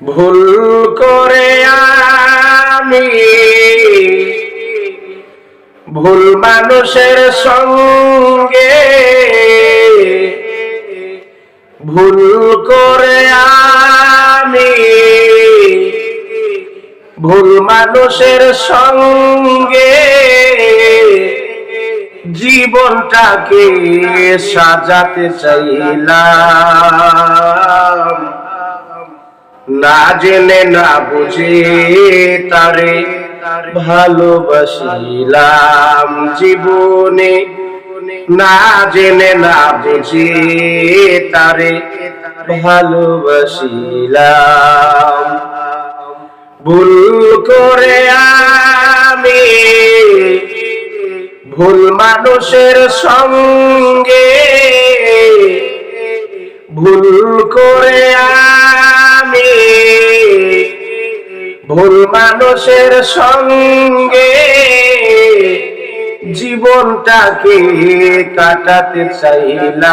ভুল করে আমি ভুল মানুষের সঙ্গে ভুল করে আমি ভুল মানুষের সঙ্গে জীবনটাকে সাজাতে চাইলাম। না জেনে না বুঝে তারে ভালোবাসিলাম জীবনে। না জেনে না বুঝে তারে ভালোবাসিলাম। ভুল করে আমি ভুল মানুষের সঙ্গে। ভুল করে আমি ভুল মানুষের সঙ্গে জীবনটাকে কাটাতে চাইলাম।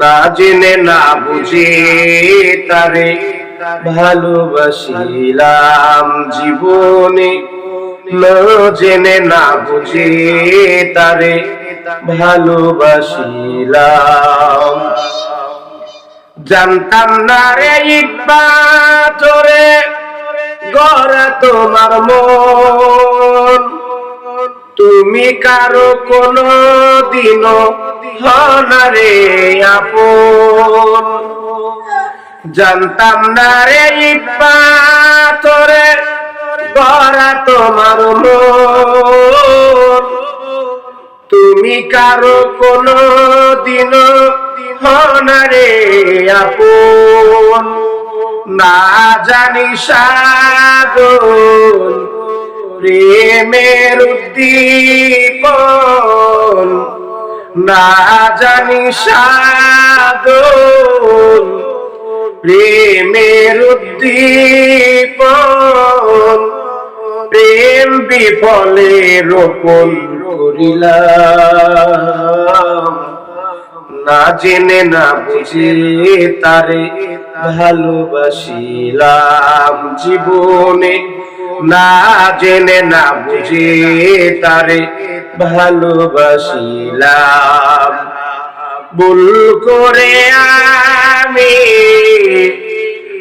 না জেনে, না বুঝে তারে ভালোবাসিলাম জীবনে। না জেনে, না বুঝে তারে ভালোবাসিলাম। জানতাম না রে তোরে গড়া তোমার মন। তুমি কারও কোনো দিন হনারে আপন। জানতাম না রে তোরে গড়া তোমার মন। তুমি কারও কোনো দিন হনারে আপন। না জানি সাগর, প্রেমের উদ্দীপন। না জানি সাগর, প্রেমের উদ্দীপন। প্রেম বিফলে রোপণ করিলাম। না জেনে না বুঝে তারে ভালোবাসিলাম জীবনে। না জেনে না বুঝে তারে ভালোবাসিলাম। ভুল করে আমি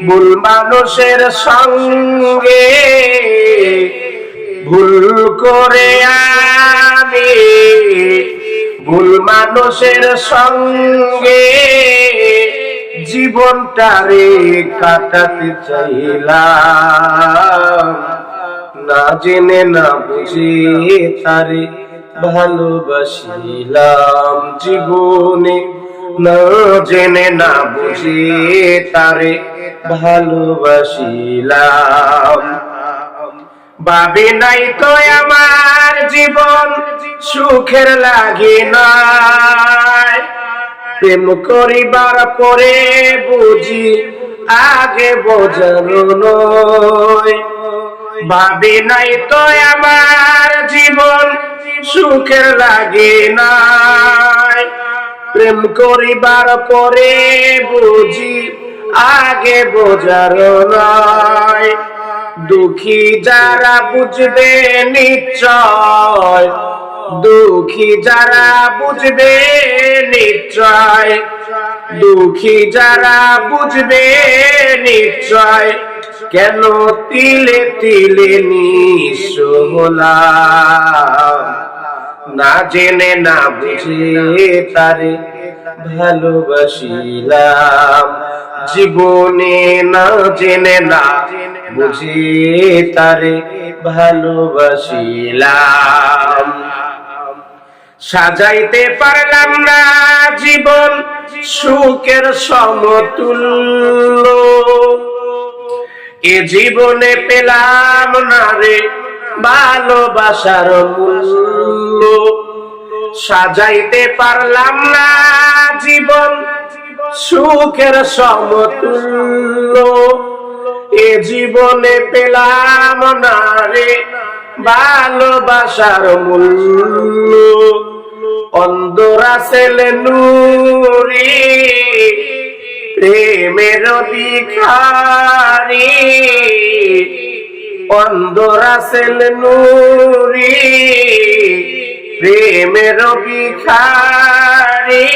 ভুল মানুষের সঙ্গে। ভুল করে আমি ভুল মানুষের সঙ্গে জীবনটারে কাটাতে চাইলাম। না জেনে, না বুঝে তারে ভালোবাসিলাম জীবনে। না জেনে, না বুঝে তারে ভালোবাসিলাম। ভাবি নাই তো আমার জীবন সুখের লাগে নাই। প্রেম করিবার পরে বুঝি আগে বোঝানো নয়। ভাবি নাই তো আমার জীবন সুখের লাগে নাই। প্রেম করিবার পরে বুঝি আগে বোঝার নয়। দুঃখী যারা বুঝবে নিশ্চয়, দুঃখী যারা বুঝবে নিশ্চয়, দুঃখী যারা বুঝবে নিশ্চয়, কেন তিলে তিলে নিঃস্ব হলাম? না জেনে না বুঝে তারে ভালোবাসিলাম। জীবনে না জেনে না বুঝে তারে ভালোবাসিলাম। সাজাইতে পারলাম না জীবন, সুখের সমতুল্য। এ জীবনে পেলাম না রে ভালোবাসার মূল্য। সাজাইতে পারলাম না জীবন, সুখের সমতুল্য। এ জীবনে পেলাম না রে ভালোবাসার মূল্য। অন্ধরা ছেলে নুরি, প্রেমের ভিখারি। অন্ধরাসেল নুরি প্রেমের ভিখারি।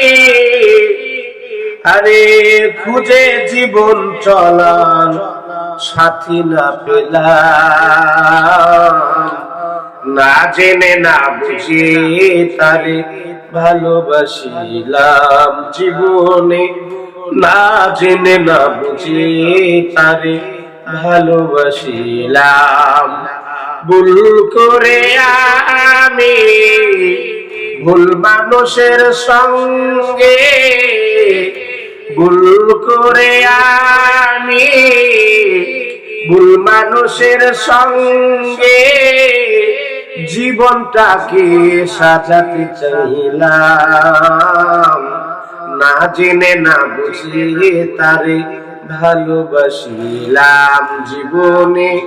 আরে, খুঁজে জীবন চলান, সাথী না পেলাম। না জেনে, না বুঝে তারে ভালোবাসিলাম জীবনে। না জেনে, না বুঝে তারে ভালোবাসিলাম। ভুল করে আমি ভুল মানুষের সঙ্গে। ভুল করে আমি ভুল মানুষের সঙ্গে। জীবনটাকে সাজাতে চাইলাম। না জেনে, না বুঝে তারে ভালোবাসিলাম। জীবনে